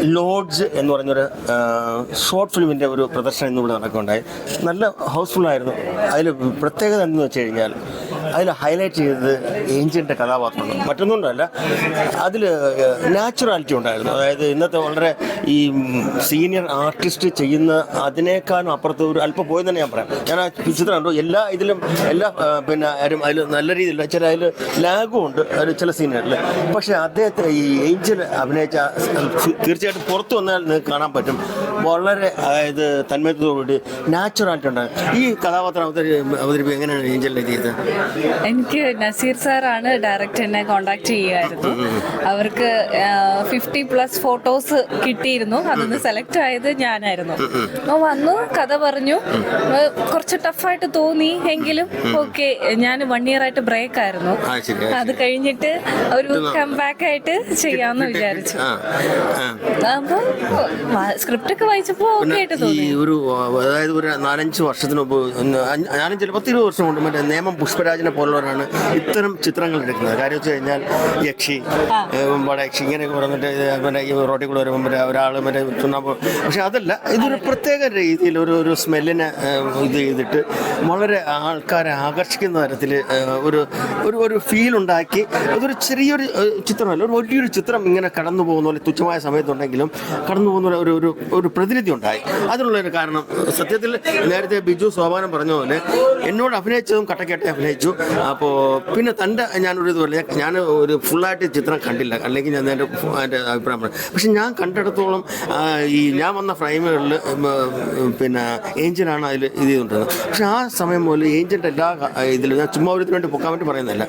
Lodge എന്ന് പറഞ്ഞൊരു short ഫിലിമിന്റെ ഒരു പ്രദർശനം ഇന്നിവിടെ നടക്കുകയുണ്ടായി. നല്ല ഹൗസ്ഫുള്ളായിരുന്നു. അതിൽ പ്രത്യേകത എന്തെന്ന് വെച്ച് കഴിഞ്ഞാൽ അതിൽ ഹൈലൈറ്റ് ചെയ്തത് ഏഞ്ചലിന്റെ കഥാപാത്രമാണ്. മറ്റൊന്നുകൊണ്ടല്ല അതിൽ നാച്ചുറാലിറ്റി ഉണ്ടായിരുന്നു. അതായത് ഇന്നത്തെ വളരെ ഈ സീനിയർ ആർട്ടിസ്റ്റ് ചെയ്യുന്ന അതിനേക്കാളും അപ്പുറത്ത് ഒരു അല്പം പോയി തന്നെ ഞാൻ പറയാം. ഞാൻ ആ ചിത്രം കണ്ടു. എല്ലാ ഇതിലും എല്ലാ പിന്നെ ആരും അതിൽ നല്ല രീതിയിൽ ചില അതിൽ ലാഗും ഉണ്ട്. അതിൽ ചില സീനുകളിൽ പക്ഷേ അദ്ദേഹത്തെ ഈ ഏഞ്ചൽ അഭിനയിച്ച തീർച്ചയായിട്ടും പുറത്തു വന്നാൽ കാണാൻ പറ്റും. വളരെ അതായത് തന്മയത്തോടുകൂടി നാച്ചുറൽ ഉണ്ട് ഈ കഥാപാത്രം അവതരി അവതരിപ്പിക്കുക എങ്ങനെയാണ് ഏഞ്ചലിനെ ചെയ്തത്? എനിക്ക് നസീർ സാറാണ് ഡയറക്റ്റ് എന്നെ കോണ്ടാക്ട് ചെയ്യുമായിരുന്നു അവർക്ക് ഫിഫ്റ്റി പ്ലസ് ഫോട്ടോസ് കിട്ടിയിരുന്നു. അതൊന്ന് സെലക്ട് ആയത് ഞാനായിരുന്നു. അപ്പോൾ വന്നു കഥ പറഞ്ഞു. അപ്പൊ കുറച്ച് ടഫായിട്ട് തോന്നി എങ്കിലും ഓക്കെ ഞാൻ വൺ ഇയർ ആയിട്ട് ബ്രേക്ക് ആയിരുന്നു. അത് കഴിഞ്ഞിട്ട് ഒരു കം ബാക്ക് ആയിട്ട് ചെയ്യാമെന്ന് വിചാരിച്ചു. ആ ആ. സ്ക്രിപ്റ്റ് ഒക്കെ ആയിട്ട് ഈ ഒരു അതായത് ഒരു നാലഞ്ച് വർഷത്തിന് മുമ്പ് അല്ല പത്തിരുപത് വർഷം കൊണ്ട് മറ്റേ നേമം പുഷ്പരാജനെ പോലുള്ളവരാണ് ഇത്തരം ചിത്രങ്ങൾ എടുക്കുന്നത്. കാര്യം വെച്ച് കഴിഞ്ഞാൽ യക്ഷി വടയക്ഷി ഇങ്ങനെ പറഞ്ഞിട്ട് മറ്റേ ഈ റോട്ടിൽ കൂടെ വരുമ്പോൾ മറ്റേ ഒരാൾ മറ്റേ ചുണ്ണാമ്പ് പക്ഷെ അതല്ല ഇതൊരു പ്രത്യേക രീതിയിൽ ഒരു ഒരു സ്മെല്ലിനെ ഇത് ചെയ്തിട്ട് വളരെ ആൾക്കാരെ ആകർഷിക്കുന്ന തരത്തിൽ ഒരു ഒരു ഒരു ഫീൽ ഉണ്ടാക്കി അതൊരു ചെറിയൊരു ചിത്രമല്ല ഒരു വലിയൊരു ചിത്രം ഇങ്ങനെ കടന്നു പോകുന്ന പോലെ തുച്ഛമായ സമയത്തുണ്ടെങ്കിലും കടന്നു പോകുന്ന ഒരു ഒരു പ്രതിനിധി ഉണ്ടായി അതിനുള്ള ഒരു കാരണം സത്യത്തിൽ നേരത്തെ ബിജു സോപാനം പറഞ്ഞ പോലെ എന്നോട് അഭിനയിച്ചതും കട്ടക്കെട്ടെ അഭിനയിച്ചു. അപ്പോൾ പിന്നെ തന്റെ ഞാനൊരു ഇത് പറഞ്ഞ ഞാൻ ഒരു ഫുള്ളായിട്ട് ചിത്രം കണ്ടില്ല. അല്ലെങ്കിൽ ഞാൻ എന്റെ എന്റെ അഭിപ്രായം പറഞ്ഞു പക്ഷെ ഞാൻ കണ്ടിടത്തോളം ഈ ഞാൻ വന്ന ഫ്രെയിമുകളിൽ പിന്നെ ഏഞ്ചലാണ് അതിൽ ഇത് ചെയ്തുകൊണ്ടിരുന്നത്. പക്ഷെ ആ സമയം മുതൽ ഏഞ്ചലിന്റെ എല്ലാ ഇതിലും ഞാൻ ചുമ്മാ ഒരു വേണ്ടി പൊക്കാൻ വേണ്ടി പറയുന്നില്ല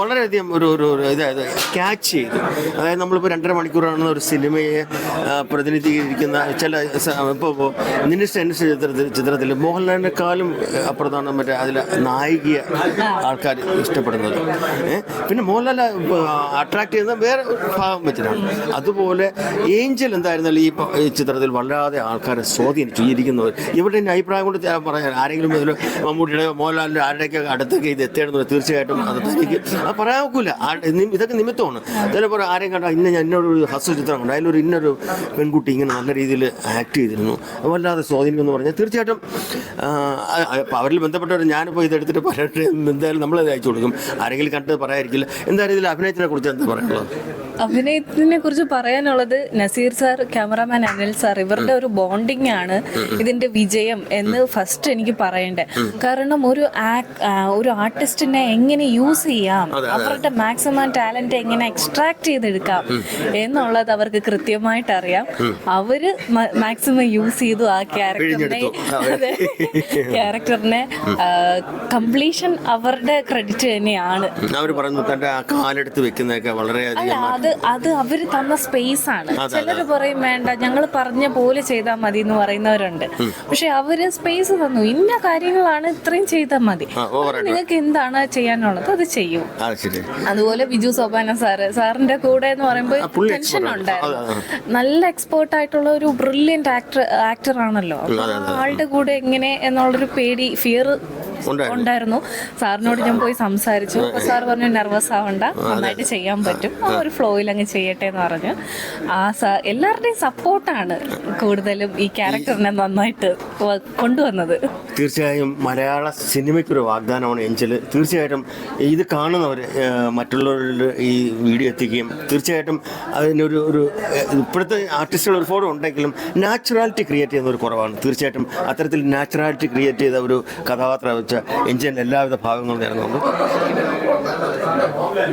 വളരെയധികം ഒരു ഒരു ഇതായത് ക്യാച്ച് ചെയ്തു. അതായത് നമ്മളിപ്പോൾ രണ്ടര മണിക്കൂറാണ് ഒരു സിനിമയെ പ്രതിനിധീകരിക്കുന്ന ചില ഇപ്പോൾ നിന്റെ അനുസരിച്ച ചിത്രത്തിൽ ചിത്രത്തിൽ മോഹൻലാലിനെക്കാളും അപ്പുറത്താണ് മറ്റേ അതിൽ നായികയെ ആൾക്കാർ ഇഷ്ടപ്പെടുന്നത്. പിന്നെ മോഹൻലാൽ അട്രാക്ട് ചെയ്യുന്ന വേറെ ഭാഗം വെച്ചിട്ടാണ്. അതുപോലെ ഏഞ്ചൽ എന്തായിരുന്നാലും ഈ ചിത്രത്തിൽ വല്ലാതെ ആൾക്കാരെ സ്വാധീനിച്ചു ഇരിക്കുന്നവർ ഇവിടെ എന്റെ അഭിപ്രായം കൊണ്ട് പറയാൻ ആരെങ്കിലും ഇതിൽ മമ്മൂട്ടിയുടെ മോഹൻലാലിന്റെ ആരുടെയൊക്കെ അടുത്തൊക്കെ ഇത് എത്തേണ്ടത് തീർച്ചയായിട്ടും അത് തനിക്ക് അത് പറയാൻ ഒക്കില്ല. ഇതൊക്കെ നിമിത്തമാണ്. ചിലപ്പോൾ ആരെയും കണ്ടാൽ ഇന്ന ഞാൻ എന്നോട് ഒരു ഹസ്വ ചിത്രം കണ്ടു. അതിലൊരു ഇന്നൊരു പെൺകുട്ടി ഇങ്ങനെ നല്ല രീതിയിൽ ആക്ട് ചെയ്തിരുന്നു. വല്ലാതെ സ്വാധീനം എന്ന് പറഞ്ഞാൽ തീർച്ചയായിട്ടും അവരിൽ ബന്ധപ്പെട്ടവർ ഞാനിപ്പോൾ ഇതെടുത്തിട്ട് പറയട്ടെ എന്തായാലും നമ്മളത് അയച്ചു കൊടുക്കും. ആരെങ്കിലും കണ്ടത് പറയായിരിക്കില്ല എന്തായാലും ഇതിൽ അഭിനയത്തിനെ കുറിച്ച് എന്താ പറയാനുള്ളത്? അഭിനയത്തിനെ കുറിച്ച് പറയാനുള്ളത് Nazir sir cameraman Anil sir ഇവരുടെ ഒരു ബോണ്ടിങ് ആണ് ഇതിന്റെ വിജയം എന്ന് ഫസ്റ്റ് എനിക്ക് പറയണ്ടേ. കാരണം ഒരു ഒരു ആർട്ടിസ്റ്റിനെ എങ്ങനെ യൂസ് ചെയ്യാം അവരുടെ മാക്സിമം ടാലന്റ് എങ്ങനെ എക്സ്ട്രാക്ട് ചെയ്തെടുക്കാം എന്നുള്ളത് അവർക്ക് കൃത്യമായിട്ട് അറിയാം അവർ മാക്സിമം യൂസ് ചെയ്തു ആ ക്യാരക്ടറിനെ ക്യാരക്ടറിനെ കംപ്ലീഷൻ അവരുടെ ക്രെഡിറ്റ് തന്നെയാണ്. അവർ പറഞ്ഞു തന്റെ ആ കാലെടുത്ത് വെക്കുന്നതൊക്കെ വളരെ അത് അത് അവർ തന്ന സ്പേസ് ആണ്. ചിലർ പറയും വേണ്ട ഞങ്ങൾ പറഞ്ഞ പോലെ ചെയ്താൽ മതി എന്ന് പറയുന്നവരുണ്ട്. പക്ഷെ അവർ സ്പേസ് തന്നു. ഇന്ന കാര്യങ്ങളാണ് ഇത്രയും ചെയ്താൽ മതി. നിങ്ങൾക്ക് എന്താണ് ചെയ്യാനുള്ളത്? അത് ചെയ്യൂ. അതുപോലെ ബിജു സോപാന സാറ് സാറിന്റെ കൂടെ എന്ന് പറയുമ്പോൾ ടെൻഷൻ ഉണ്ടായിരുന്നു. നല്ല എക്സ്പേർട്ട് ആയിട്ടുള്ള ഒരു ബ്രില്യന്റ് ആക്ടർ ആക്ടർ ആണല്ലോ. ആളുടെ കൂടെ എങ്ങനെ എന്നുള്ളൊരു പേടി ഫിയർ ഉണ്ടായിരുന്നു. സാറിനോട് ഞാൻ പോയി സംസാരിച്ചു. അപ്പൊ സാർ പറഞ്ഞു നെർവസ് ആവണ്ട നന്നായിട്ട് ചെയ്യാൻ പറ്റും. ആ ഒരു ഫ്ലോയിൽ അങ്ങ് ചെയ്യട്ടെ എന്ന് പറഞ്ഞു. ആ സാർ എല്ലാവരുടെയും സപ്പോർട്ടാണ് കൂടുതലും ഈ ക്യാരക്ടറിനെ നന്നായിട്ട് കൊണ്ടുവന്നത്. തീർച്ചയായും മലയാള സിനിമയ്ക്കൊരു വാഗ്ദാനമാണ് എഞ്ചൽ തീർച്ചയായിട്ടും ഇത് കാണുന്നവർ മറ്റുള്ളവരിൽ ഈ വീഡിയോ എത്തിക്കുകയും തീർച്ചയായിട്ടും അതിനൊരു ഒരു ഇപ്പോഴത്തെ ആർട്ടിസ്റ്റുകൾ ഒരു ഫോട്ടോ ഉണ്ടെങ്കിലും നാച്ചുറാലിറ്റി ക്രിയേറ്റ് ചെയ്യുന്ന ഒരു കുറവാണ്. തീർച്ചയായിട്ടും അത്തരത്തിൽ നാച്ചുറാലിറ്റി ക്രിയേറ്റ് ചെയ്ത ഒരു കഥാപാത്രം വെച്ച എഞ്ചിന്റെ എല്ലാവിധ ഭാഗങ്ങളും നേരുന്നുണ്ട് ഓക്കെ.